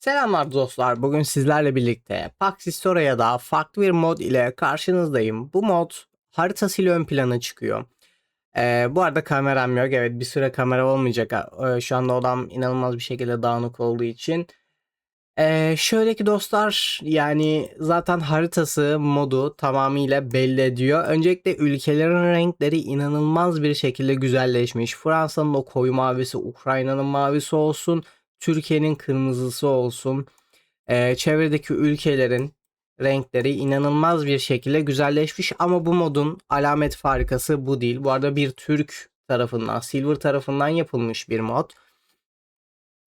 Selamlar dostlar. Bugün sizlerle birlikte Pax Historia'da farklı bir mod ile karşınızdayım. Bu mod haritasıyla ön plana çıkıyor. Ee, bu arada kameram yok. Evet bir süre kamera olmayacak. Ee, şu anda odam inanılmaz bir şekilde dağınık olduğu için. Ee, şöyle ki dostlar yani zaten haritası modu tamamıyla belli ediyor. Öncelikle ülkelerin renkleri inanılmaz bir şekilde güzelleşmiş. Fransa'nın o koyu mavisi, Ukrayna'nın mavisi olsun. Türkiye'nin kırmızısı olsun. Ee, çevredeki ülkelerin renkleri inanılmaz bir şekilde güzelleşmiş ama bu modun alamet farikası bu değil. Bu arada bir Türk tarafından, Silver tarafından yapılmış bir mod.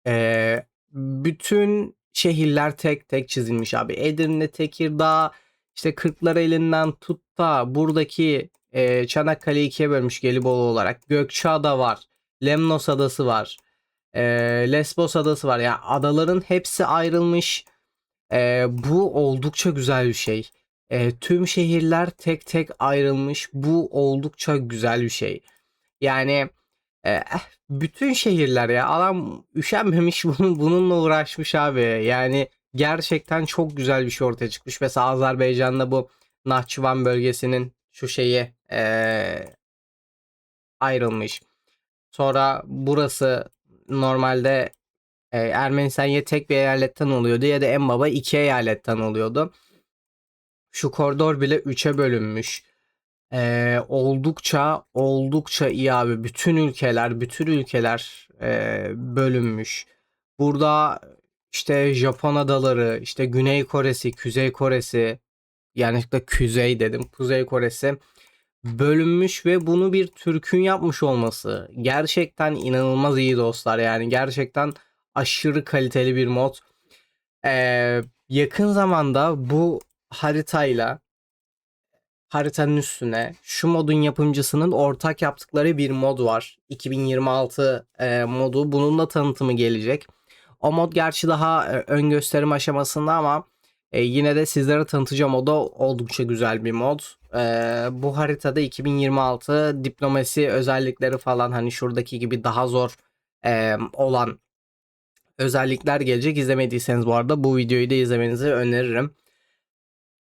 Ee, bütün şehirler tek tek çizilmiş abi. Edirne, Tekirdağ, işte Kırklareli'nden tut da buradaki e, Çanakkale'yi ikiye bölmüş Gelibolu olarak. Gökçeada var. Lemnos Adası var e, Lesbos adası var. Yani adaların hepsi ayrılmış. E, bu oldukça güzel bir şey. E, tüm şehirler tek tek ayrılmış. Bu oldukça güzel bir şey. Yani e, bütün şehirler ya adam üşenmemiş bunun, bununla uğraşmış abi. Yani gerçekten çok güzel bir şey ortaya çıkmış. Mesela Azerbaycan'da bu Nahçıvan bölgesinin şu şeyi e, ayrılmış. Sonra burası normalde e, Ermenistan ya tek bir eyaletten oluyordu ya da en baba iki eyaletten oluyordu. Şu koridor bile üçe bölünmüş. E, oldukça oldukça iyi abi. Bütün ülkeler bütün ülkeler e, bölünmüş. Burada işte Japon adaları, işte Güney Kore'si, Kuzey Kore'si, yani da Kuzey dedim, Kuzey Kore'si bölünmüş ve bunu bir Türk'ün yapmış olması gerçekten inanılmaz iyi dostlar. Yani gerçekten aşırı kaliteli bir mod. Ee, yakın zamanda bu haritayla haritanın üstüne şu modun yapımcısının ortak yaptıkları bir mod var. 2026 e, modu. Bunun da tanıtımı gelecek. O mod gerçi daha e, ön gösterim aşamasında ama e, yine de sizlere tanıtacağım o da oldukça güzel bir mod. E, bu haritada 2026 diplomasi özellikleri falan hani şuradaki gibi daha zor e, olan özellikler gelecek. İzlemediyseniz bu arada bu videoyu da izlemenizi öneririm.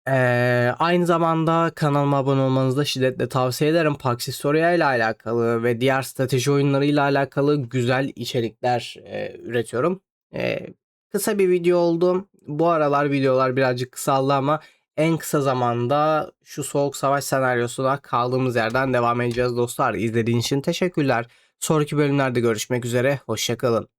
Ee, aynı zamanda kanalıma abone olmanızı da şiddetle tavsiye ederim. Pax Historia ile alakalı ve diğer strateji oyunları ile alakalı güzel içerikler e, üretiyorum. E, kısa bir video oldu. Bu aralar videolar birazcık kısaldı ama en kısa zamanda şu soğuk savaş senaryosuna kaldığımız yerden devam edeceğiz dostlar. İzlediğiniz için teşekkürler. Sonraki bölümlerde görüşmek üzere. Hoşçakalın.